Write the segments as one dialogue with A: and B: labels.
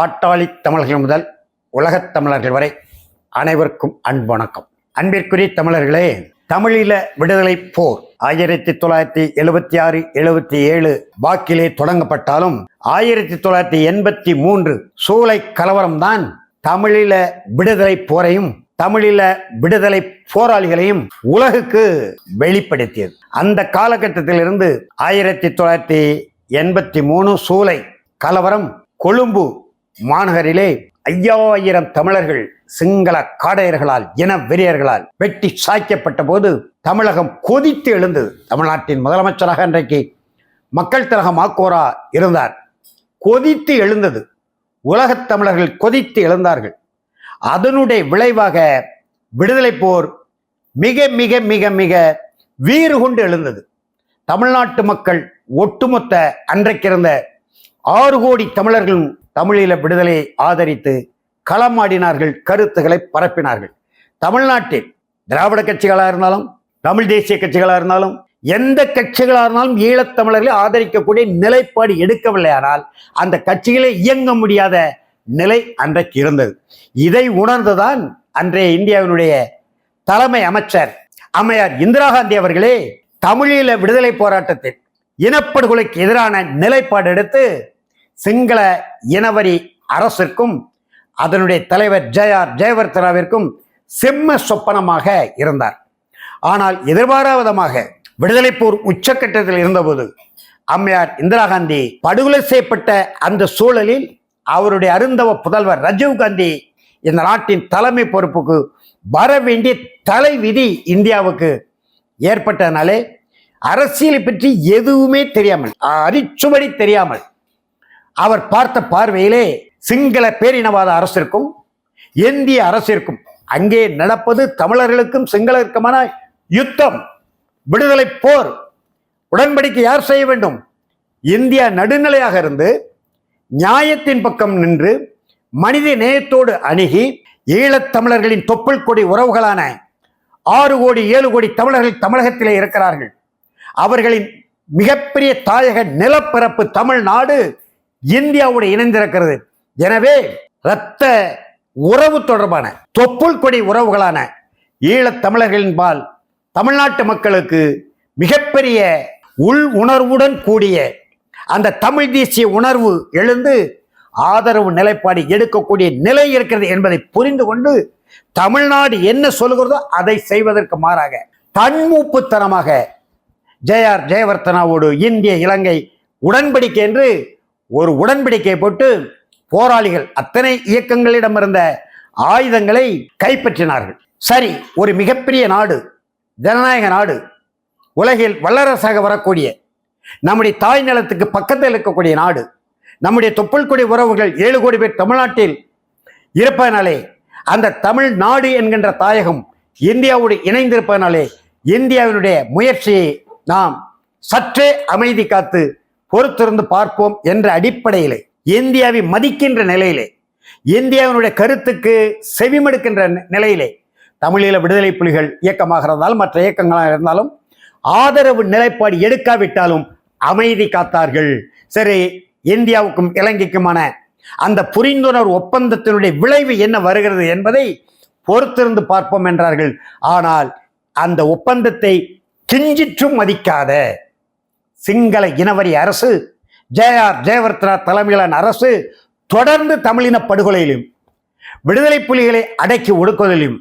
A: பாட்டாளி தமிழர்கள் முதல் உலகத் தமிழர்கள் வரை அனைவருக்கும் அன்பு வணக்கம். அன்பிற்குரிய தமிழர்களே தமிழீழ விடுதலை போர் ஆயிரத்தி தொள்ளாயிரத்தி எழுபத்தி ஆறு எழுபத்தி ஏழு வாக்கிலே தொடங்கப்பட்டாலும் ஆயிரத்தி தொள்ளாயிரத்தி எண்பத்தி மூன்று சூளை கலவரம்தான் தமிழீழ விடுதலை போரையும் தமிழீழ விடுதலை போராளிகளையும் உலகுக்கு வெளிப்படுத்தியது. அந்த காலகட்டத்திலிருந்து ஆயிரத்தி தொள்ளாயிரத்தி எண்பத்தி மூணு சூலை கலவரம் கொழும்பு மாநகரிலே ஐயாயிரம் தமிழர்கள் சிங்கள காடையர்களால் இன வெறியர்களால் வெட்டி சாய்க்கப்பட்ட போது தமிழகம் கொதித்து எழுந்தது தமிழ்நாட்டின் முதலமைச்சராக அன்றைக்கு மக்கள் திலகம் ஆக்கோரா இருந்தார். கொதித்து எழுந்தது. உலகத் தமிழர்கள் கொதித்து எழுந்தார்கள். அதனுடைய விளைவாக விடுதலை போர் மிக மிக மிக மிக வீறு கொண்டு எழுந்தது. தமிழ்நாட்டு மக்கள் ஒட்டுமொத்த அன்றைக்கிருந்த ஆறு கோடி தமிழர்களும் தமிழீழ விடுதலையை ஆதரித்து களமாடினார்கள் கருத்துக்களை பரப்பினார்கள். தமிழ்நாட்டில் திராவிட கட்சிகளாக இருந்தாலும் தமிழ் தேசிய கட்சிகளாக இருந்தாலும் எந்த கட்சிகளாக இருந்தாலும் ஈழத்தமிழர்களை ஆதரிக்கக்கூடிய நிலைப்பாடு எடுக்கவில்லை. ஆனால் அந்த கட்சிகளே இயங்க முடியாத நிலை அன்றைக்கு இருந்தது. இதை உணர்ந்துதான் அன்றைய இந்தியாவினுடைய தலைமை அமைச்சர் அம்மையார் இந்திரா காந்தி அவர்களே தமிழீழ விடுதலை போராட்டத்தில் இனப்படுகொலைக்கு எதிரான நிலைப்பாடு எடுத்து சிங்கள இனவரி அரசிற்கும் அதனுடைய தலைவர் ஜெயார் ஜெயவர்த்தனாவிற்கும் செம்ம சொப்பனமாக இருந்தார். ஆனால் எதிர்பாராவிதமாக விடுதலை போர் உச்சக்கட்டத்தில் இருந்தபோது அம்மையார் இந்திரா காந்தி படுகொலை செய்யப்பட்ட அந்த சூழலில் அவருடைய அருந்தவ புதல்வர் ராஜீவ் காந்தி இந்த நாட்டின் தலைமை பொறுப்புக்கு வர வேண்டிய தலைவிதி இந்தியாவுக்கு ஏற்பட்டதனாலே அரசியலை பற்றி எதுவுமே தெரியாமல் அரிச்சுவடி தெரியாமல் அவர் பார்த்த பார்வையிலே சிங்கள பேரினவாத அரசிற்கும் இந்திய அரசிற்கும் அங்கே நடப்பது தமிழர்களுக்கும் சிங்களருக்குமான யுத்தம் விடுதலை போர். உடன்படிக்கை யார் செய்ய வேண்டும்? இந்தியா நடுநிலையாக இருந்து நியாயத்தின் பக்கம் நின்று மனித நேயத்தோடு அணுகி ஈழத்தமிழர்களின் தொப்புள் கொடி உறவுகளான ஆறு கோடி ஏழு கோடி தமிழர்கள் தமிழகத்திலே இருக்கிறார்கள். அவர்களின் மிகப்பெரிய தாயக நிலப்பரப்பு தமிழ்நாடு இந்தியாவோடு இணைந்திருக்கிறது. எனவே இரத்த உறவு தொடர்பான தொப்புள் கொடி உறவுகளான ஈழத் தமிழர்களின் பால் தமிழ்நாட்டு மக்களுக்கு மிகப்பெரிய உள் உணர்வுடன் கூடிய அந்த தமிழ் தேசிய உணர்வு எழுந்து ஆதரவு நிலைப்பாடு எடுக்கக்கூடிய நிலை இருக்கிறது என்பதை புரிந்து கொண்டு தமிழ்நாடு என்ன சொல்கிறதோ அதை செய்வதற்கு மாறாக தன்மூப்புத்தனமாக ஜெயார் ஜெயவர்த்தனாவோடு இந்திய இலங்கை உடன்படிக்கை என்று ஒரு உடன்படிக்கை போட்டு போராளிகள் அத்தனை இயக்கங்களிடம் இருந்த ஆயுதங்களை கைப்பற்றினார்கள். சரி ஒரு மிகப்பெரிய நாடு ஜனநாயக நாடு உலகில் வல்லரசாக வரக்கூடிய நம்முடைய தாய் நிலத்துக்கு பக்கத்தில் இருக்கக்கூடிய நாடு நம்முடைய தொப்புள் கொடி உறவுகள் ஏழு கோடி பேர் தமிழ்நாட்டில் இருப்பதனாலே அந்த தமிழ் நாடு என்கின்ற தாயகம் இந்தியாவோடு இணைந்திருப்பதனாலே இந்தியாவினுடைய முயற்சியை நாம் சற்றே அமைதி காத்து பொறுத்திருந்து பார்ப்போம் என்ற அடிப்படையிலே இந்தியாவை மதிக்கின்ற நிலையிலே இந்தியாவினுடைய கருத்துக்கு செவிமடுக்கின்ற நிலையிலே தமிழீழ விடுதலை புலிகள் இயக்கமாக இருந்தாலும் மற்ற இயக்கங்களாக இருந்தாலும் ஆதரவு நிலைப்பாடு எடுக்காவிட்டாலும் அமைதி காத்தார்கள். சரி இந்தியாவுக்கும் இலங்கைக்குமான அந்த புரிந்துணர்வு ஒப்பந்தத்தினுடைய விளைவு என்ன வருகிறது என்பதை பொறுத்திருந்து பார்ப்போம் என்றார்கள். ஆனால் அந்த ஒப்பந்தத்தை கிஞ்சிற்றும் மதிக்காத சிங்கள இனவரி அரசு ஜெயார் ஜெயவர்த்தனா தலைமையிலான அரசு தொடர்ந்து தமிழின படுகொலையிலும் விடுதலை புலிகளை அடக்கி ஒடுக்குவதிலும்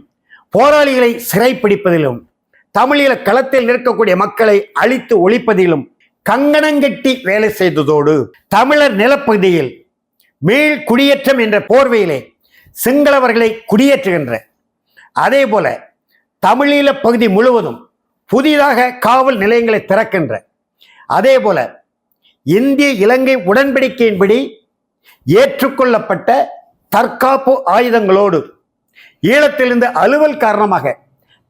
A: போராளிகளை சிறைப்பிடிப்பதிலும் தமிழீழ களத்தில் நிற்கக்கூடிய மக்களை அழித்து ஒழிப்பதிலும் கங்கணங்கட்டி வேலை செய்ததோடு தமிழர் நிலப்பகுதியில் மீள் குடியேற்றம் என்ற போர்வையிலே சிங்களவர்களை குடியேற்றுகின்ற அதே போல தமிழீழ பகுதி முழுவதும் புதிதாக காவல் நிலையங்களை திறக்கின்ற அதே போல இந்திய இலங்கை உடன்படிக்கையின்படி ஏற்றுக்கொள்ளப்பட்ட தற்காப்பு ஆயுதங்களோடு ஈழத்திலிருந்து அலுவல் காரணமாக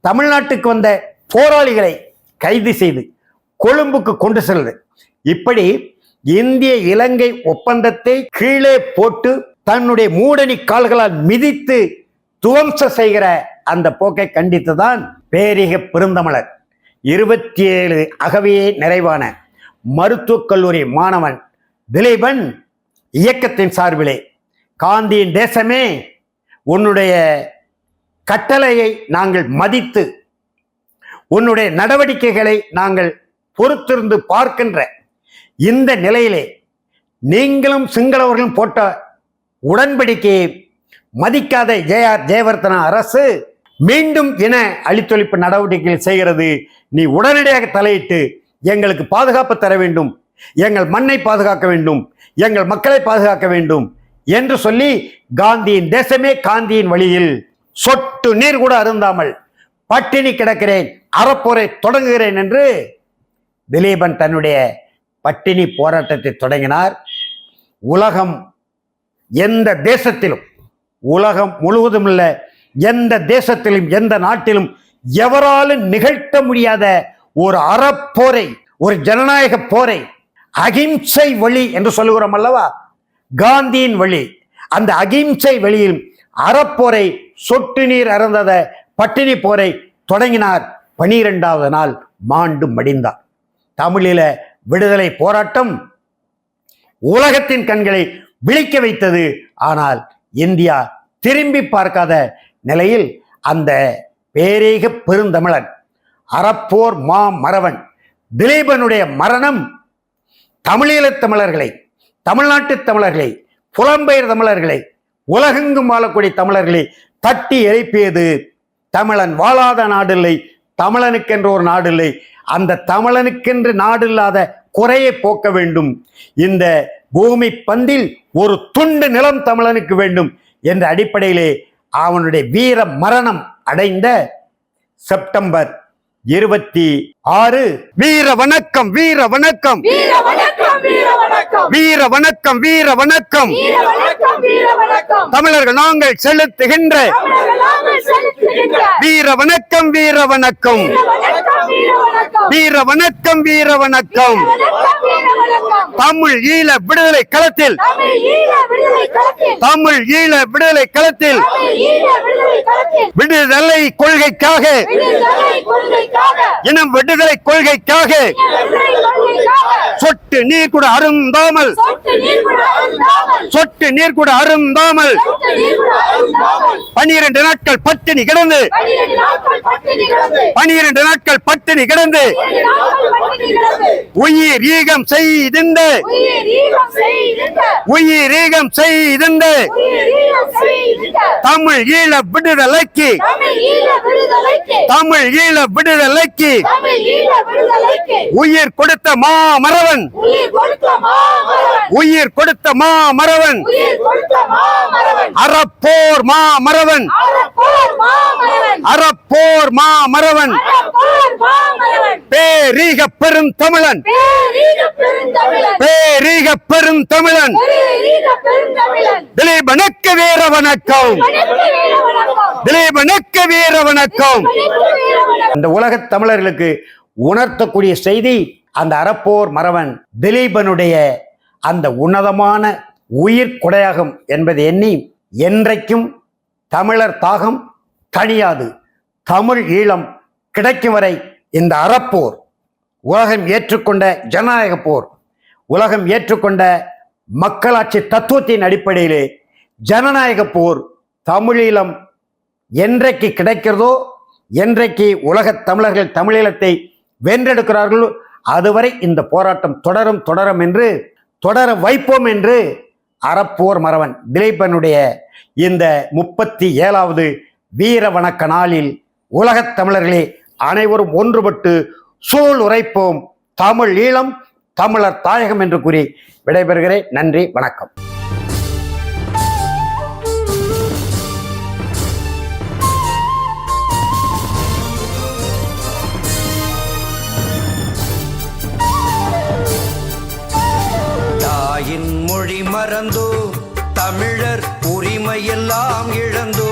A: தமிழ்நாட்டுக்கு வந்த போராளிகளை கைது செய்து கொழும்புக்கு கொண்டு செல்வது இப்படி இந்திய இலங்கை ஒப்பந்தத்தை கீழே போட்டு தன்னுடைய மூடணி கால்களால் மிதித்து துவம்ச செய்கிற அந்த போக்கை கண்டித்துதான் பேரிக பெருந்தமிழர் இருபத்தி ஏழு அகவையே நிறைவான மருத்துவக் கல்லூரி மாணவன் திலீபன் இயக்கத்தின் சார்பிலே. காந்தியின் தேசமே உன்னுடைய கட்டளையை நாங்கள் மதித்து உன்னுடைய நடவடிக்கைகளை நாங்கள் பொறுத்திருந்து பார்க்கின்ற இந்த நிலையிலே நீங்களும் சிங்களவர்களும் போட்ட உடன்படிக்கையை மதிக்காத ஜெயார் ஜெயவர்த்தனா அரசு மீண்டும் இன அழித்தொழிப்பு நடவடிக்கைகள் செய்கிறது. நீ உடனடியாக தலையிட்டு எங்களுக்கு பாதுகாப்பு தர வேண்டும். எங்கள் மண்ணை பாதுகாக்க வேண்டும். எங்கள் மக்களை பாதுகாக்க வேண்டும் என்று சொல்லி காந்தியின் தேசமே காந்தியின் வழியில் சொட்டு நீர் கூட அருந்தாமல் பட்டினி கிடக்கிறேன் அறப்போரை தொடங்குகிறேன் என்று திலீபன் தன்னுடைய பட்டினி போராட்டத்தை தொடங்கினார். உலகம் எந்த தேசத்திலும் உலகம் முழுவதும் உள்ள எந்த தேசத்திலும் எந்த நாட்டிலும் எவராலும் நிகழ்த்த முடியாத ஒரு அறப்போரை ஒரு ஜனநாயக போரை அகிம்சை வழி என்று சொல்லுகிறோம் அல்லவா? காந்தியின் வழி. அந்த அகிம்சை வழியில் அறப்போரை சொட்டு நீர் அறந்தத பட்டினி போரை தொடங்கினார் பனிரெண்டாவது நாள் மாண்டு மடிந்தார். தமிழில விடுதலை போராட்டம் உலகத்தின் கண்களை விழிக்க வைத்தது. ஆனால் இந்தியா திரும்பி பார்க்காத நிலையில் அந்த பேரேக பெருந்தமிழன் அறப்போர் மா மறவன். திலீபனுடைய மரணம் தமிழீழத் தமிழர்களை தமிழ்நாட்டு தமிழர்களை புலம்பெயர் தமிழர்களை உலகெங்கும் வாழக்கூடிய தமிழர்களை தட்டி எழுப்பியது தமிழன் வாழாத நாடில்லை தமிழனுக்கென்று ஒரு நாடில்லை. அந்த தமிழனுக்கென்று நாடில்லாத குறையை போக்க வேண்டும். இந்த பூமி பந்தில் ஒரு துண்டு நிலம் தமிழனுக்கு வேண்டும் என்ற அடிப்படையிலே அவனுடைய வீர மரணம் அடைந்த செப்டம்பர் இருபத்தி ஆறு. வீர வணக்கம் வீர வணக்கம்.
B: வீர வணக்கம் வீர வணக்கம்.
A: தமிழர்கள் நாங்கள் செலுத்துகின்ற வீர வணக்கம். வீர வணக்கம்.
B: வீர வணக்கம் வீர வணக்கம்
A: தமிழ் ஈழ விடுதலை களத்தில்.
B: தமிழ் ஈழ விடுதலை களத்தில்.
A: விடுதலை கொள்கைக்காக. இனம் விடுதலை கொள்கைக்காக. சொட்டு நீர் கூட அருந்தாமல்.
B: சொட்டு நீர் கூட அருந்தாமல்.
A: பனிரெண்டு நாட்கள் பட்டினி கிடந்து. பனிரெண்டு நாட்கள் பட்டினி கிடந்து.
B: உயிரீகம்
A: உயிர் உயிரீகம் செய்திந்த தமிழ் ஈழ விடுதலைக்கு.
B: தமிழ் ஈழ விடுதலைக்கு.
A: உயிர் கொடுத்த மாமரவன்.
B: உயிர் கொடுத்த மாமரவன்.
A: அறப்போர் மாமரவன்.
B: அறப்போர் மா மறவன்
A: பேரீக
B: பெரும் தமிழன்.
A: பேரீக
B: பெரும் தமிழன்.
A: திலீபனுக்கு வீர வணக்கம். திலீபனுக்கு வீர வணக்கம். இந்த உலக தமிழர்களுக்கு உணர்த்தக்கூடிய செய்தி அந்த அறப்போர் மறவன் திலீபனுடைய அந்த உன்னதமான உயிர் கொடையாகும் என்பது எண்ணி என்றைக்கும் தமிழர் தாகம் தணியாது. தமிழ் ஈழம் கிடைக்கும் வரை இந்த அறப்போர் உலகம் ஏற்றுக்கொண்ட ஜனநாயக போர் உலகம் ஏற்றுக்கொண்ட மக்களாட்சி தத்துவத்தின் அடிப்படையிலே ஜனநாயக போர் தமிழீழம் என்றைக்கு கிடைக்கிறதோ என்றைக்கு உலகத் தமிழர்கள் தமிழீழத்தை வென்றெடுக்கிறார்களோ அதுவரை இந்த போராட்டம் தொடரும் தொடரும் என்று தொடர வைப்போம் என்று அறப்போர் மறவன் திலீபனுடைய இந்த முப்பத்தி ஏழாவது வீர வணக்க நாளில் உலகத் தமிழர்களே அனைவரும் ஒன்றுபட்டு சூழ் உரைப்போம். தமிழ் ஈழம் தமிழர் தாயகம் என்று கூறி விடைபெறுகிறேன். நன்றி வணக்கம்.
C: தாயின் மொழி மறந்தோ தமிழர் உரிமையெல்லாம் இழந்தோ.